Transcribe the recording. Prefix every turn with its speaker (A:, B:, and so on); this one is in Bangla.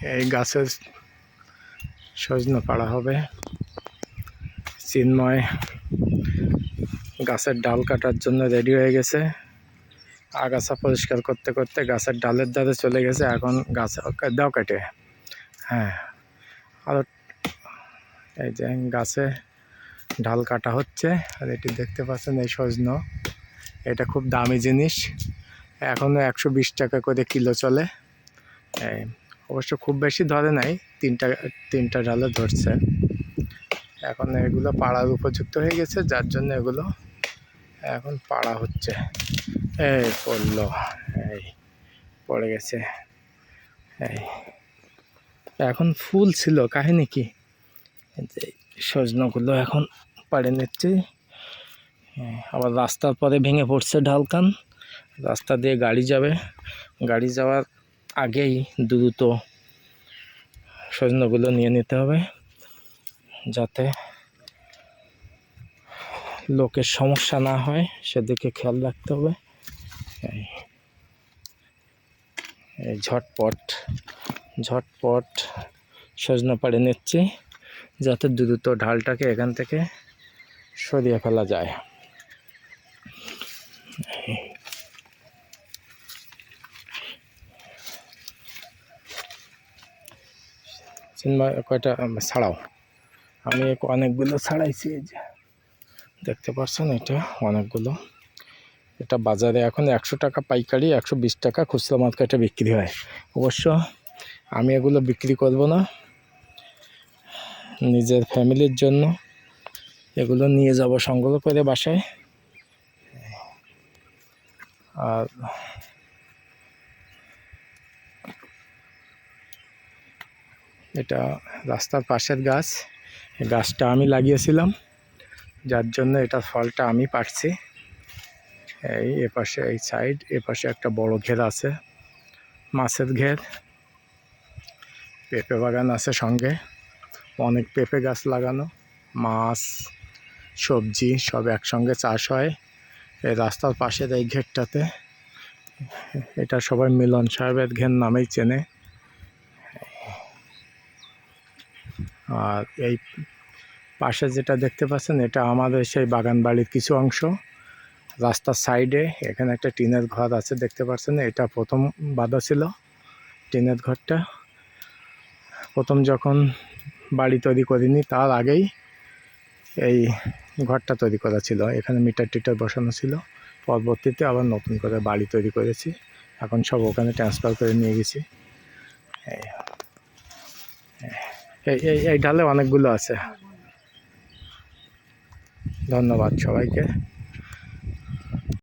A: এই গাছের সজনে পাড়া হবে। চিন্ময় গাছের ডাল কাটার জন্য রেডি হয়ে গেছে। আগাছা পরিষ্কার করতে করতে গাছের ডালের দ্বারে চলে গেছে। এখন গাছ দাও কাটে। হ্যাঁ। আর এই যে গাছে ঢাল কাটা হচ্ছে। আর এটি দেখতে পাচ্ছেন এই সজনো এটা খুব দামি জিনিস। এখনও একশো বিশ টাকা করে কিলো চলে। এই, অবশ্য খুব বেশি ধরে নাই, তিনটা তিনটা ডালে ধরছে। এখন এগুলো পাড়ার উপযুক্ত হয়ে গেছে, যার জন্য এগুলো এখন পাড়া হচ্ছে। এই পড়ল, এই পড়ে গেছে। এই এখন ফুল ছিল, কাহিনী কি? সজনাগুলো এখন পাড়ে নিচ্ছি। আবার রাস্তার পরে ভেঙে পড়ছে ঢালকান রাস্তা দিয়ে গাড়ি যাবে। গাড়ি যাওয়ার আগেই দ্রুত সজনাগুলো নিয়ে নিতে হবে যাতে লোকের সমস্যা না হয়, সেদিকে খেয়াল রাখতে হবে। এই ঝটপট ঝটপট সজনা পাড়ে নিচ্ছি, যাতে দ্রুত ঢালটাকে এখান থেকে সরিয়ে ফেলা যায়। চিন্ময় কয়টা ছাড়াও। আমি অনেকগুলো ছাড়াইছি যে। দেখতে পাচ্ছেন এটা অনেকগুলো। এটা বাজারে এখন একশো টাকা পাইকারি, একশো বিশ টাকা খুচরা মার্কেটে বিক্রি হয়। অবশ্য আমি এগুলো বিক্রি করব না। নিজের ফ্যামিলির জন্য এগুলো নিয়ে যাব সংগ্রহ করে বাসায়। আর এটা রাস্তার পাশের গাছ। গাছটা আমি লাগিয়েছিলাম। যার জন্য এটা ফলটা আমি পাচ্ছি এই এপাশে, এই সাইড, এপাশে একটা বড় ঘের আছে। মাছের ঘের। পেঁপে বাগান আছে সঙ্গে। অনেক পেঁপে গাছ লাগানো। মাছ, সবজি সব একসঙ্গে চাষ হয়। এই রাস্তার পাশের এই ঘেরটাতে। এটা সবাই মিলন সাহেবের ঘের নামেই চেনে। আর এই পাশে যেটা দেখতে পাচ্ছেন, এটা আমাদের সেই বাগান বাড়ির কিছু অংশ। রাস্তার সাইডে এখানে একটা টিনের ঘর আছে, দেখতে পাচ্ছেন, এটা প্রথম বাঁধা ছিল টিনের ঘরটা। প্রথম যখন বাড়ি তৈরি করিনি, তার আগেই এই ঘরটা তৈরি করা ছিল। এখানে মিটার টিটার বসানো ছিল। পরবর্তীতে আবার নতুন করে বাড়ি তৈরি করেছি। এখন সব ওখানে ট্রান্সফার করে নিয়ে গেছি এই এই এই এই ঢালে অনেকগুলো আছে। ধন্যবাদ সবাইকে।